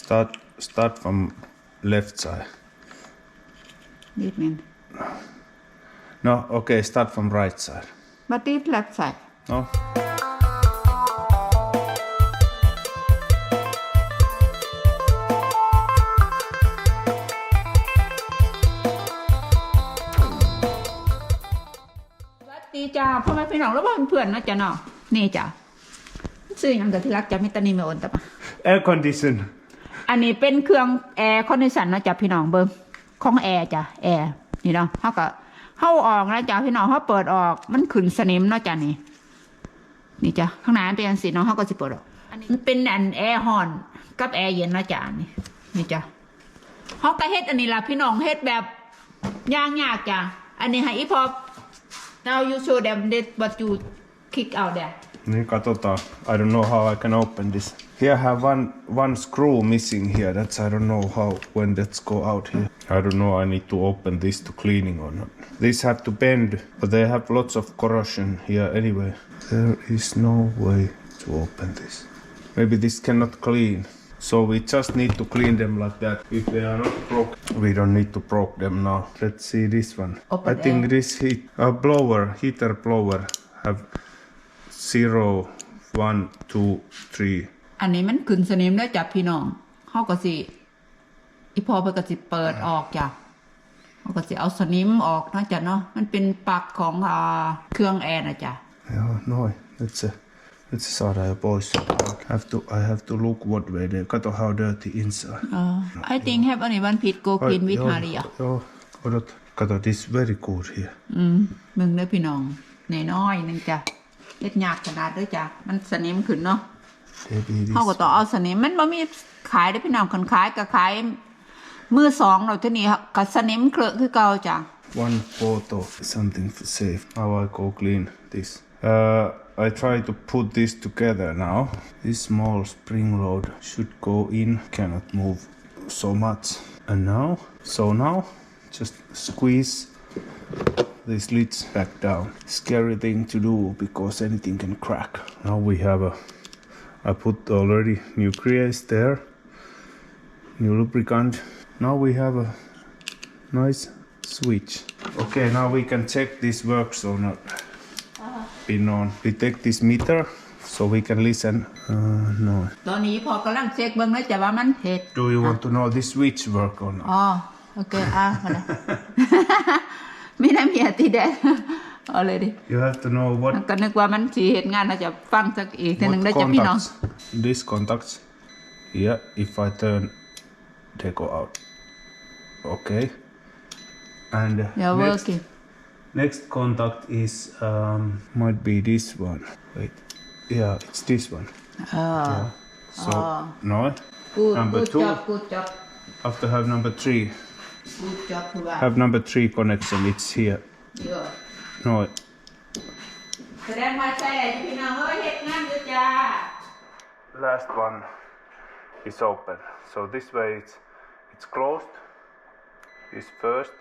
Start start from left side. นิดนึง No, okay, start from right side. มาตีแลบใส่ No. สวัสดีจ้าพ่อแม่พี่น้องแล้วบ้านเพื่อนนะจ๊ะเนาะนี่จ้ะซื้อหยังกับที่รักจะมิตานีไม่โอนแต่ปะ Air condition. อันนี้เป็นเครื่องแอร์คอนดิชันนะจ๊ะพี่น้องเบิ้งของแอร์จ้ะแอร์นี่เนาะเขาก็เข้าออกนะจ๊ะพี่น้องเขาเปิดออกมันขึ้นสนิมเนาะจ๊ะนี่นี่จ้ะข้างในมันเป็นอันสีเนาะเขาก็จะเปิดออกอันนี้มันเป็นอันแอร์ฮอนกับแอร์เย็นนะจ๊ะนี่นี่จ้ะเขาก็เฮ็ดอันนี้ล่ะพี่น้องเฮ็ดแบบย่างยากจ้ะอันนี้ให้อีพอ now you show them that what you kick out there Katsotaan. I don't know how I can open this. Here I have one one screw missing here. That's I don't know how when that's go out here. I don't know. I need to open this to cleaning or not. This have to bend, but they have lots of corrosion here anyway. There is no way to open this. Maybe this cannot clean. So we just need to clean them like that. If they are not broke, we don't need to broke them now. Let's see this one. Open I think this heat uh, blower, heater blower, have zero, one, two, three. อันนี้มันขึ้นสนิมแล้วจ้ะพี่น้องเขาก็สิอีพอเพิ่นก็สิเปิดออกจ้ะเขาก็สิเอาสนิมออกนะจ้ะเนาะมันเป็นปลั๊กของอ่าเครื่องแอร์นะจ้ะ Ja, noin. Nyt se, nyt se saadaan jo pois. Have to, I have to look what way they. Kato how dirty inside. เออ I think have only one pit go clean with joo, Haria joo, odot. Kato, this very good here. อืมมึงเด้อพี่น้องน้อยๆนึงจ้ะ เฮ็ดยากขนาดเด้อจ้ะมันสนิมขึ้นเนาะ Maybe this เขาก็ต้องเอาสนิมมันบ่มีขายได้อพี่น้องคนขายก็ขายมือสองเราที่นี่ก็สนิมเคลอะคือเก่าจ้ะ one photo, something for safe. How I go clean this. Uh, I try to put this together now. This small spring load should go in, cannot move so much. And now, so now, just squeeze these lids back down. Scary thing to do because anything can crack. Now we have a, I put already new grease there, new lubricant. Now we have a nice switch. Okay, now we can check this works or not. Pin on. We take this meter so we can listen. Uh, no. ตอนนี้พอกำลังเช็คเบิ่งแล้วจ้ะว่ามันเฮ็ด Do you want to know this switch work or not? อ๋อโอเคอ่ะ มาเลย มีน้ำเมียตีแดง เอาเลยดิ You have to know what, ก็นึกว่ามันสีเหตุงานเราจะฟังสักอีกทีหนึ่ง what ได้จ้ะพี่น้อง contacts. This contacts here. If I turn, they go out. Okay. And Yeah, next, working. next contact is um, might be this one. Wait. Yeah, it's this one. เออ So no. กูด Number กู two. จับกูจับ After have number three. กูจับคือว่า Have number three connection. It's here. เยอะ No. แสดงว่าใช่เลยพี่น้องเอ้ยเหตุงานด้วยจ้า Last one is open. So this way it's it's closed. This first.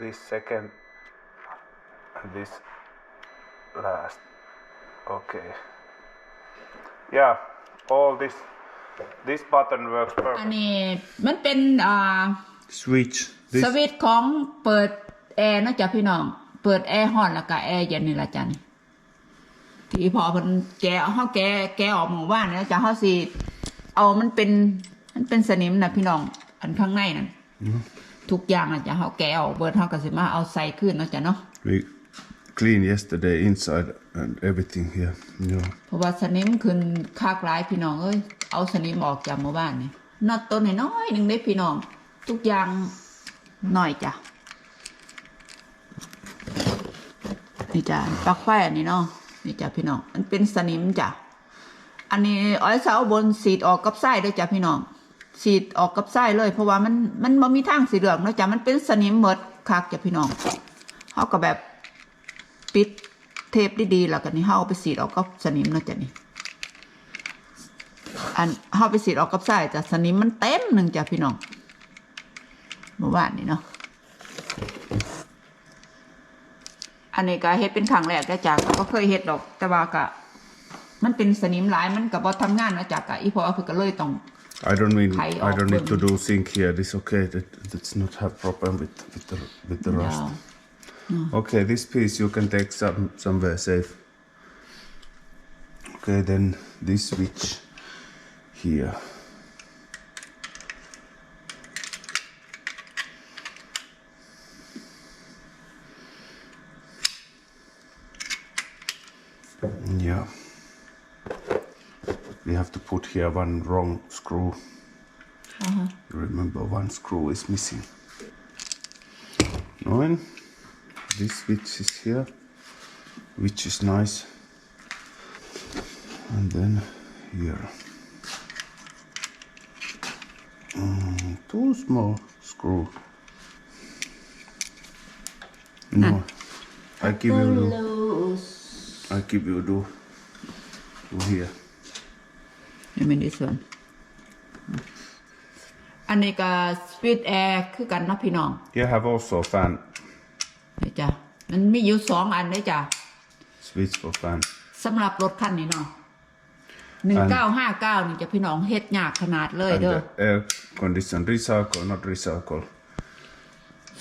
This second. And this last. Okay. Yeah. All this this button works อัน perfect. นี้มันเป็นอ่า Switch. ส This วิตช์ของเปิดแอร์นะจ๊ะพี่น้อง เปิดแอร์ห้อนแล้วก็แอร์เย็นนี่ละจ้ะนี่ที่พอเพิ่นแกะเฮาแกะแกะออกหมู่บ้านนะจ๊ะเฮาสิเอามันเป็นมันเป็นสนิมนะพี่น้อง อันข้างในนั่นทุกอย่างนะจ๊ะเฮาแกะออกเบิดเฮาก็สิมาเอาใส่ขึ้นเนาะจ๊ะเนาะ clean yesterday inside and everything here. Yeah. เพราะว่าสนิมขึ้นคากหลายพี่น้องเอ้ยเอาสนิมออกจากหมู่บ้านนี่น็อตตัวน้อยๆหนึ่งเด้พี่น้อง ทุกอย่างหน่อยจ้ะนี่จ้ะปลั๊กไฟอันนี้เนาะนี่จ้ะพี่น้องมันเป็นสนิมจ้ะอันนี้อ้อยเสาบนสีดออกกับไส้ด้วยจ้ะพี่น้องสีดออกกับไส้เลย เพราะว่ามันมันบ่มีทางสีเหลืองเนาะจ้ะมันเป็นสนิมหมดคักจ้ะพี่น้องเขาก็แบบ ปิดเทปดีๆแล้วกันนี่เขาเอาไปสีดออกกับสนิมเนาะจ้ะนี่อันเขาไปสีดออกกับไส้จ้ะสนิมมันเต็มหนึ่งจ้ะพี่น้องเมื่อวานนี่เนาะอันนี้ก็เฮ็ดเป็นครั้งแรกได้อจ้ะก็เคยเฮ็ดดอกแต่ว่าก็มันเป็นสนิมหลายมันกับว่าทำงานนะจากกะอีพอคือก็เลยต้อง I don't mean High I don't need to open. do sink here. This okay. That that's not have problem with with the with the rust. No. Okay, this piece you can take some somewhere safe. Okay, then this switch here. Yeah. We have to put here one wrong screw. You remember one screw is missing. Nine This switch is here, which is nice. And then here. Mm, too small screw. No. I give you do. I give you do. Do here. นี่เป็นที่ส่วน อันนี้ก็สวิตแอร์คือกันเนาะพี่น้อง Here have also fan. นี่จ้ะมันมีอยู่สองอันเลยจ้ะ Switch for fan. สำหรับรถคันนี้เนาะหนึ่งเก้าห้าเก้านี่จะพี่น้องเฮ็ดยากขนาดเลย And เด้อ the air condition recycle, not recycle.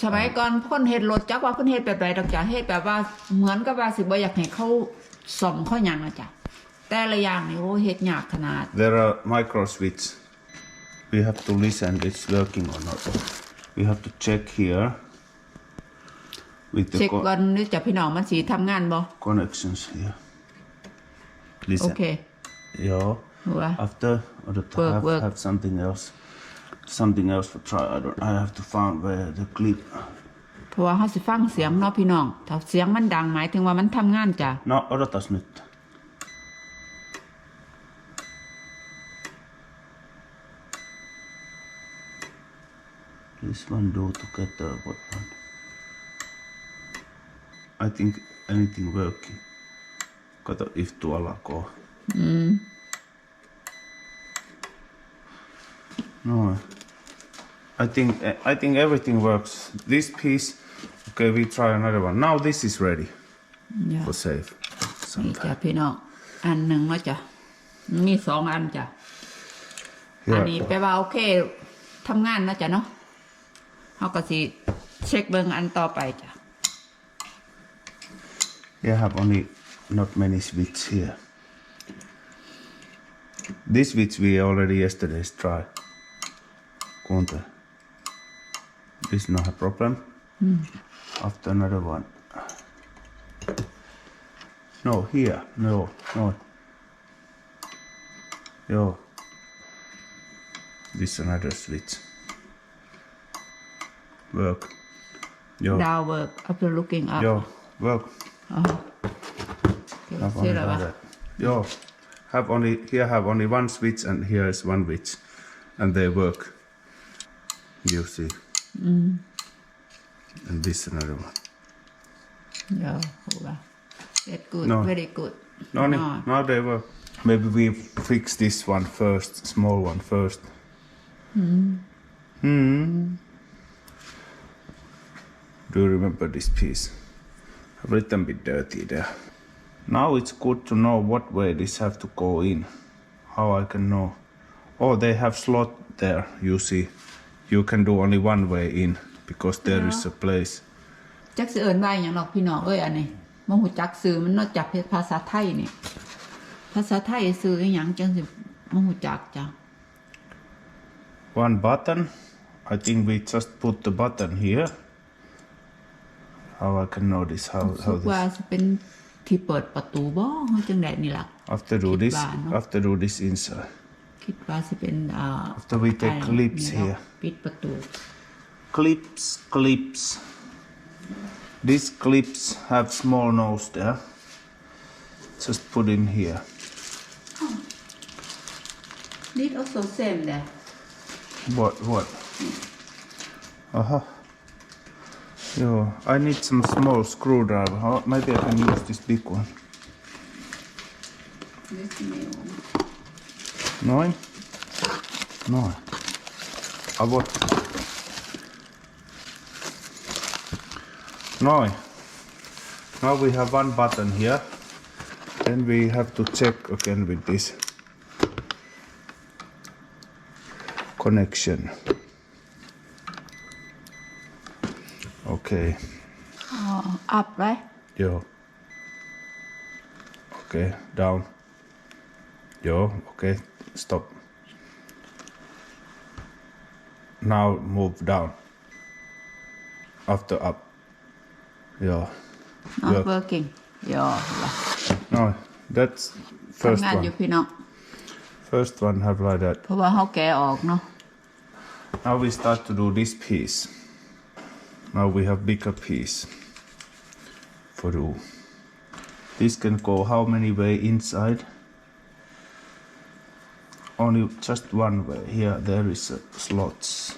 สมัยก่อนเพ่นเฮ็ดรถจักว่าเพ่นเฮ็ดแบบใดดอกจ้ะเฮ็ดแบบว่าเหมือนกับว่าสิบ่อยากให้เขาส่อมเขาหยังอะจ้ะแต่ละอย่างนี่โอ้เฮ็ดยากขนาด There are micro switch. We have to listen it's working or not. We have to check here with the เช็ค co- ก่อนนี่จ้ะพี่น้องมันสิทำงานบ่ connections here. Listen. โอเค Yeah. หัว After or the Work, have, work. have something else. Something else for try. I don't. I have to find where the clip. เพราะว่าเฮาสิฟังเสียงเนาะพี่น้องถ้าเสียงมันดังหมายถึงว่ามันทำงานจ้ะ No, odotas nyt. This one do together, what one? I think anything working. Kato if tuolla koo. No. I think I think everything works. This piece, okay, we try another one. Now this is ready อย่า for safe. นี่จ้ะพี่น้องอันหนึ่งเนาะจ้ะมีสองอันจ้ะ อันนี้แปลว่าโอเคทำงานเนาะจ้ะเนาะเขาก็สิเช็คเบิ่งอันต่อไปจ้ะ Here I have only not many sweets here. This which we already yesterday tried. Kunta. This not a problem. Mm. After another one. No, here. No, no. Yo. This another switch. Work. Yo. Now work after looking up. Yo, work. Oh. Have only Have only, here have only one switch and here is one switch. And they work. You see. Mm. And this another one. Joo, hyvä. That good, no. very good. No no. they work. Maybe we fix this one first, small one first. Hmm. Hmm. Do you remember this piece? A little bit dirty there. Now it's good to know what way this have to go in. How I can know. Oh, they have slot there. You see, you can do only one way in because there is a place. จักสิเอิญว่าอหย่างหรอกพี่น้องเอ้ยอันนี้มหูจักซื้อมันนอกจากภาษาไทยนี่ ภาษาไทยซื้ออหย่างจังสิมหูจักจ้ะ One button. I think we just put the button here. How I can know this? How รู้สึ how กว่า this? สิเป็นที่เปิดประตูบ่เฮาจังไดนี่ล่ะ After do this. Kick bar, no? After do this inside. คิดว่าสิเป็นอ่า After we take อ่า clips นี่เนาะ here. ปิดประตู Clips, clips. These clips have small nose there. Just put in here. This also same there What? What? Aha. Yo, I need some small screwdriver. How, maybe I can use this big one. This new Noin. Noin. Avot. Noin. Now we have one button here. Then we have to check again with this connection. Okay. up right Yo. Okay, down. Yo, okay, stop. Now move down. After up. Yo. not Work. working ย่อ No, that's first ทำงานอยู่ one. พี่น้อง First one have like that. เพราะว่าเขาแกะออกเนาะ Now we start to do this piece. now we have bigger piece for you. this can go how many way inside? Only just one way. Here there is uh, slots.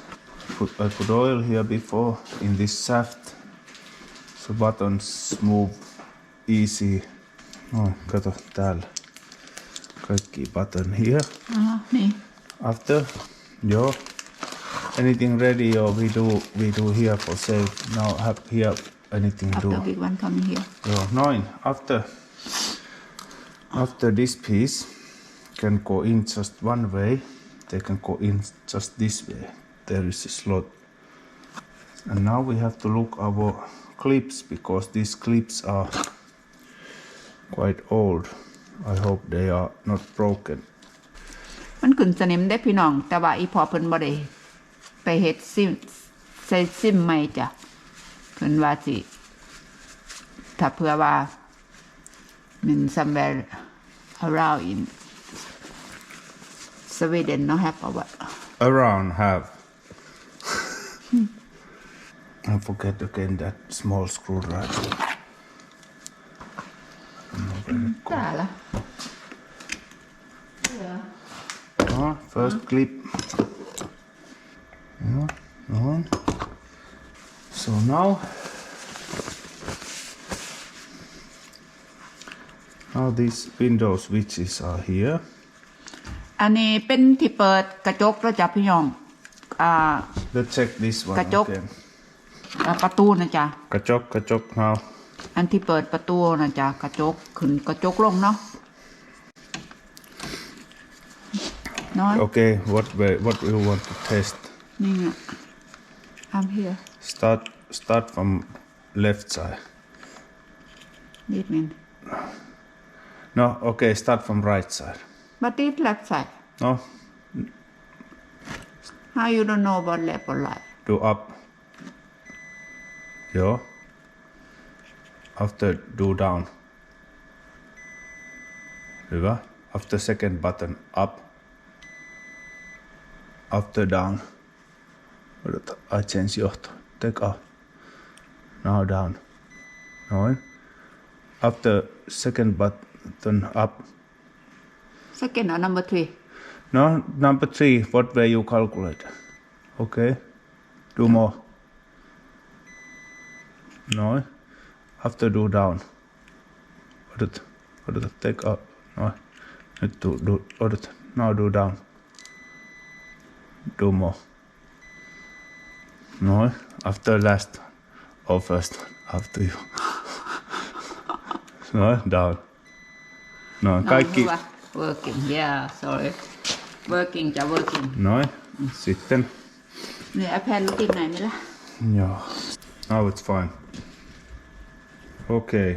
Put, I put oil here before in this shaft. So buttons move easy. No kato täällä kaikki button here. Aha, niin. after joo anything ready or we do we do here for sale. Now have here anything after do. big one coming here Yo, nine. After after this piece can go in just one way. They can go in just this way. There is a slot. And now we have to look our clips because these clips are quite old. I hope they are not broken. มันขึ้นสนิมได้พี่น้อง แต่ว่าอีพอเพิ่นบ่ได้ ไปเฮ็ดซิมใส่ซิมใหม่จ้ะเพิ่นว่าสิ ถ้าเพื่อว่ามัน somewhere around in Sweden เนาะ have เอาไว้ around have. I forget again that small screwdriver. No, where it go? จ้าละ Ah, first clip. Yeah, on. So now, now these window switches are here. อันนี้เป็นที่เปิดกระจกแล้วจ้ะพี่น้องอ่า Let's check this one Kajok. again. อ่าประตูนะจ๊ะ Kajok, kajok now. อันที่เปิดประตูนะจ๊ะกระจกขึ้นกระจกลงเนาะน้อย Okay, what way, what we want to test? นี่ไง I'm here Start start from left side. this mean No, okay, start from right side. but this left side No, how you don't know about left or right do up. Yo. After do down. Hyvä. After second button up. After down. Odota, I change johto. Take off. Now down. Noin. After second button up. second or number three No, number three, what way you calculate? Okay. Do more. No. After do down. Odot. Odot. Take up. No. Nyt do, do. Odot. Now do down. Do more. No. After last. Oh, first After. you, no, down. Noin, no, kaikki. Hyvä. Working, yeah, sorry. Working ja working. Noin, sitten. Minä pennutin näin millä. Joo. Now it's fine. Okay.